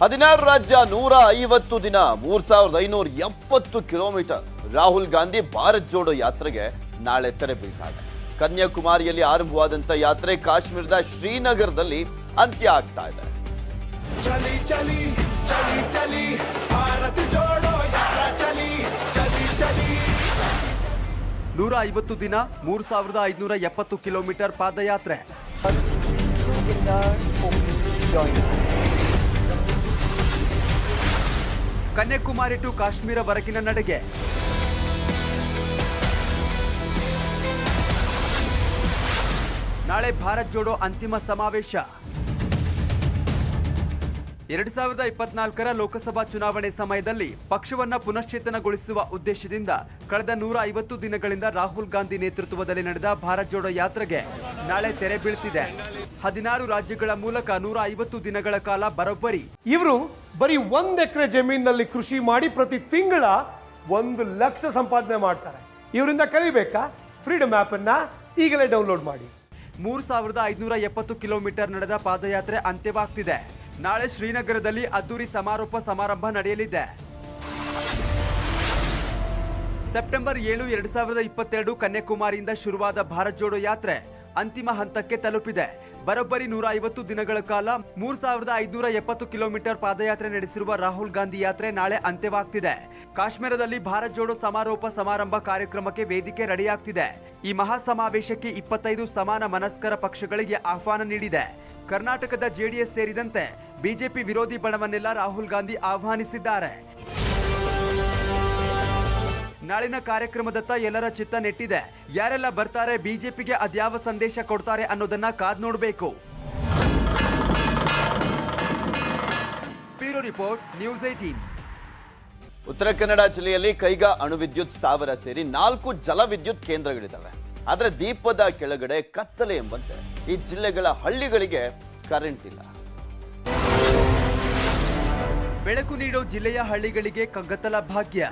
ಹದಿನಾರು ರಾಜ್ಯ ನೂರ ಐವತ್ತು ದಿನ ಮೂರ್ ಸಾವಿರದ ಐನೂರ ಎಪ್ಪತ್ತು ಕಿಲೋಮೀಟರ್. ರಾಹುಲ್ ಗಾಂಧಿ ಭಾರತ್ ಜೋಡೋ ಯಾತ್ರೆಗೆ ನಾಳೆ ತೆರೆ ಬೀಳ್ತಾರೆ ಕನ್ಯಾಕುಮಾರಿಯಲ್ಲಿ ಆರಂಭವಾದಂಥ ಯಾತ್ರೆ ಕಾಶ್ಮೀರದ ಶ್ರೀನಗರದಲ್ಲಿ ಅಂತ್ಯ ಆಗ್ತಾ ಇದೆ. ನೂರ ಐವತ್ತು ದಿನ ಮೂರು ಸಾವಿರದ ಐದುನೂರ ಎಪ್ಪತ್ತು ಕಿಲೋಮೀಟರ್ ಪಾದಯಾತ್ರೆ. ಕನ್ಯಾಕುಮಾರಿ ಟು ಕಾಶ್ಮೀರ ಕಾಶ್ಮೀರವರೆಗಿನ ನಡೆಗೆ. ನಾಳೆ ಭಾರತ್ ಜೋಡೋ ಅಂತಿಮ ಸಮಾವೇಶ. ಎರಡ್ ಸಾವಿರದ ಇಪ್ಪತ್ನಾಲ್ಕರ ಲೋಕಸಭಾ ಚುನಾವಣೆ ಸಮಯದಲ್ಲಿ ಪಕ್ಷವನ್ನ ಪುನಶ್ಚೇತನಗೊಳಿಸುವ ಉದ್ದೇಶದಿಂದ ಕಳೆದ ನೂರ ಐವತ್ತು ದಿನಗಳಿಂದ ರಾಹುಲ್ ಗಾಂಧಿ ನೇತೃತ್ವದಲ್ಲಿ ನಡೆದ ಭಾರತ್ ಜೋಡೋ ಯಾತ್ರೆಗೆ ನಾಳೆ ತೆರೆ ಬೀಳ್ತಿದೆ. ಹದಿನಾರು ರಾಜ್ಯಗಳ ಮೂಲಕ ನೂರ ಐವತ್ತು ದಿನಗಳ ಕಾಲ ಬರೋಬ್ಬರಿ. ಇವರು ಬರೀ ಒಂದ್ ಎಕರೆ ಜಮೀನಿನಲ್ಲಿ ಕೃಷಿ ಮಾಡಿ ಪ್ರತಿ ತಿಂಗಳ ಒಂದು ಲಕ್ಷ ಸಂಪಾದನೆ ಮಾಡ್ತಾರೆ. ಇವರಿಂದ ಕಲಿಬೇಕಾ? ಫ್ರೀಡಮ್ ಆಪ್ ಅನ್ನ ಈಗಲೇ ಡೌನ್ಲೋಡ್ ಮಾಡಿ. ಮೂರು ಸಾವಿರದ ಐದುನೂರ ಎಪ್ಪತ್ತು ಕಿಲೋಮೀಟರ್ ನಡೆದ ಪಾದಯಾತ್ರೆ ಅಂತ್ಯವಾಗ್ತಿದೆ. ನಾಳೆ ಶ್ರೀನಗರದಲ್ಲಿ ಅದ್ದೂರಿ ಸಮಾರೋಪ ಸಮಾರಂಭ ನಡೆಯಲಿದೆ. ಸೆಪ್ಟೆಂಬರ್ ಏಳು, ಎರಡ್ ಸಾವಿರದ ಇಪ್ಪತ್ತೆರಡು ಕನ್ಯಾಕುಮಾರಿಯಿಂದ ಶುರುವಾದ ಭಾರತ್ ಜೋಡೋ ಯಾತ್ರೆ ಅಂತಿಮ ಹಂತಕ್ಕೆ ತಲುಪಿದೆ. ಬರೋಬ್ಬರಿ ನೂರ ಐವತ್ತು ದಿನಗಳ ಕಾಲ ಮೂರ್ ಸಾವಿರದ ಐದುನೂರ ಎಪ್ಪತ್ತು ಕಿಲೋಮೀಟರ್ ಪಾದಯಾತ್ರೆ ನಡೆಸಿರುವ ರಾಹುಲ್ ಗಾಂಧಿ ಯಾತ್ರೆ ನಾಳೆ ಅಂತ್ಯವಾಗ್ತಿದೆ. ಕಾಶ್ಮೀರದಲ್ಲಿ ಭಾರತ್ ಜೋಡೋ ಸಮಾರೋಪ ಸಮಾರಂಭ ಕಾರ್ಯಕ್ರಮಕ್ಕೆ ವೇದಿಕೆ ರೆಡಿಯಾಗ್ತಿದೆ. ಈ ಮಹಾ ಸಮಾವೇಶಕ್ಕೆ ಇಪ್ಪತ್ತೈದು ಸಮಾನ ಮನಸ್ಕರ ಪಕ್ಷಗಳಿಗೆ ಆಹ್ವಾನ ನೀಡಿದೆ. ಕರ್ನಾಟಕದ ಜೆಡಿಎಸ್ ಸೇರಿದಂತೆ ಬಿಜೆಪಿ ವಿರೋಧಿ ಬಣವನ್ನೆಲ್ಲ ರಾಹುಲ್ ಗಾಂಧಿ ಆಹ್ವಾನಿಸಿದ್ದಾರೆ. ನಾಳಿನ ಕಾರ್ಯಕ್ರಮದತ್ತ ಎಲ್ಲರ ಚಿತ್ತ ನೆಟ್ಟಿದೆ. ಯಾರೆಲ್ಲ ಬರ್ತಾರೆ, ಬಿಜೆಪಿಗೆ ಅದ್ಯಾವ ಸಂದೇಶ ಕೊಡ್ತಾರೆ ಅನ್ನೋದನ್ನ ಕಾದ್ ನೋಡಬೇಕು. Bureau report, news eighteen Uttara Kannada ಜಿಲ್ಲೆಯಲ್ಲಿ ಕೈಗಾ ಅಣುವಿದ್ಯುತ್ ಸ್ಥಾವರ ಸೇರಿ ನಾಲ್ಕು ಜಲವಿದ್ಯುತ್ ಕೇಂದ್ರಗಳಿದ್ದಾವೆ ಆದರೆ ದೀಪದ ಕೆಳಗಡೆ ಕತ್ತಲೆ ಎಂಬಂತೆ. ಈ ಜಿಲ್ಲೆಗಳ ಹಳ್ಳಿಗಳಿಗೆ ಕರೆಂಟ್ ಇಲ್ಲ. ಬೆಳಕು ನೀಡೋ ಜಿಲ್ಲೆಯ ಹಳ್ಳಿಗಳಿಗೆ ಕಗ್ಗತ್ತಲ ಭಾಗ್ಯ.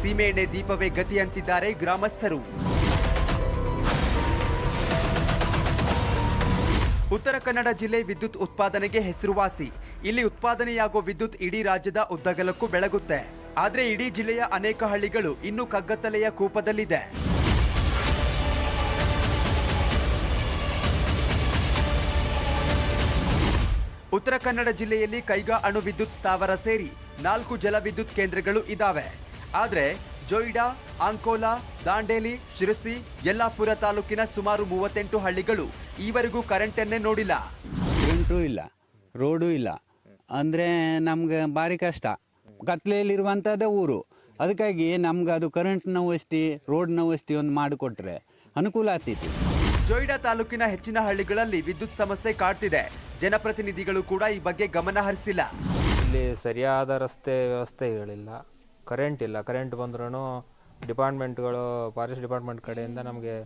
ಸೀಮೆಎಣ್ಣೆ ದೀಪವೇ ಗತಿ ಅಂತಿದ್ದಾರೆ ಗ್ರಾಮಸ್ಥರು. ಉತ್ತರ ಕನ್ನಡ ಜಿಲ್ಲೆ ವಿದ್ಯುತ್ ಉತ್ಪಾದನೆಗೆ ಹೆಸರುವಾಸಿ. ಇಲ್ಲಿ ಉತ್ಪಾದನೆಯಾಗುವ ವಿದ್ಯುತ್ ಇಡೀ ರಾಜ್ಯದ ಉದ್ದಗಲಕ್ಕೂ ಬೆಳಗುತ್ತೆ. ಆದರೆ ಇಡೀ ಜಿಲ್ಲೆಯ ಅನೇಕ ಹಳ್ಳಿಗಳು ಇನ್ನೂ ಕಗ್ಗತ್ತಲೆಯ ಕೂಪದಲ್ಲಿದೆ. ಉತ್ತರ ಕನ್ನಡ ಜಿಲ್ಲೆಯಲ್ಲಿ ಕೈಗಾ ಅಣು ವಿದ್ಯುತ್ ಸ್ಥಾವರ ಸೇರಿ ನಾಲ್ಕು ಜಲವಿದ್ಯುತ್ ಕೇಂದ್ರಗಳು ಇದಾವೆ. ಆದರೆ ಜೊಯ್ಡಾ, ಅಂಕೋಲಾ, ದಾಂಡೇಲಿ, ಶಿರಸಿ, ಯಲ್ಲಾಪುರ ತಾಲೂಕಿನ ಸುಮಾರು ಮೂವತ್ತೆಂಟು ಹಳ್ಳಿಗಳು ಈವರೆಗೂ ಕರೆಂಟನ್ನೇ ನೋಡಿಲ್ಲ. ಕರೆಂಟು ಇಲ್ಲ, ರೋಡು ಇಲ್ಲ. ಅಂದರೆ ನಮ್ಗೆ ಭಾರಿ ಕಷ್ಟ. ಕತ್ಲೆಯಲ್ಲಿರುವಂಥದ್ದೇ ಊರು. ಅದಕ್ಕಾಗಿ ನಮ್ಗೆ ಅದು ಕರೆಂಟ್ನ ವಸ್ತಿ ರೋಡ್ನ ವಸ್ತಿ ಒಂದು ಮಾಡಿಕೊಟ್ರೆ ಅನುಕೂಲ ಆಗ್ತೈತಿ ಜೊಯ್ಡಾ ತಾಲೂಕಿನ ಹೆಚ್ಚಿನ ಹಳ್ಳಿಗಳಲ್ಲಿ ವಿದ್ಯುತ್ ಸಮಸ್ಯೆ ಕಾಡ್ತಿದೆ. ಜನಪ್ರತಿನಿಧಿಗಳು ಕೂಡ ಈ ಬಗ್ಗೆ ಗಮನ ಹರಿಸಿಲ್ಲ. ಇಲ್ಲಿ ಸರಿಯಾದ ರಸ್ತೆ ವ್ಯವಸ್ಥೆಗಳಿಲ್ಲ ಕರೆಂಟ್ ಇಲ್ಲ. ಕರೆಂಟ್ ಬಂದ್ರೂ ಡಿಪಾರ್ಟ್ಮೆಂಟ್ಗಳು, ಫಾರೆಸ್ಟ್ ಡಿಪಾರ್ಟ್ಮೆಂಟ್ ಕಡೆಯಿಂದ ನಮಗೆ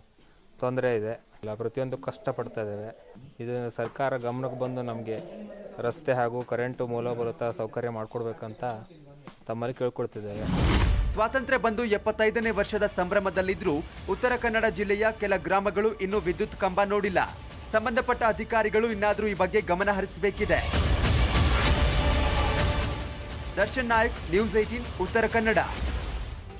ತೊಂದರೆ ಇದೆ. ಇಲ್ಲ, ಪ್ರತಿಯೊಂದು ಕಷ್ಟಪಡ್ತಾ ಇದ್ದೇವೆ. ಇದು ಸರ್ಕಾರ ಗಮನಕ್ಕೆ ಬಂದು ನಮಗೆ ರಸ್ತೆ ಹಾಗೂ ಕರೆಂಟು ಮೂಲಭೂತ ಸೌಕರ್ಯ ಮಾಡಿಕೊಡ್ಬೇಕಂತ ತಮ್ಮಲ್ಲಿ ಕೇಳ್ಕೊಳ್ತಿದ್ದೇವೆ. ಸ್ವಾತಂತ್ರ್ಯ ಬಂದು ಎಪ್ಪತ್ತೈದನೇ ವರ್ಷದ ಸಂಭ್ರಮದಲ್ಲಿದ್ದರೂ ಉತ್ತರ ಕನ್ನಡ ಜಿಲ್ಲೆಯ ಕೆಲ ಗ್ರಾಮಗಳು ಇನ್ನೂ ವಿದ್ಯುತ್ ಕಂಬ ನೋಡಿಲ್ಲ. ಸಂಬಂಧಪಟ್ಟ ಅಧಿಕಾರಿಗಳು ಇನ್ನಾದರೂ ಈ ಬಗ್ಗೆ ಗಮನ ಹರಿಸಬೇಕಿದೆ. Darshan Nayak, news eighteen Uttara Kannada.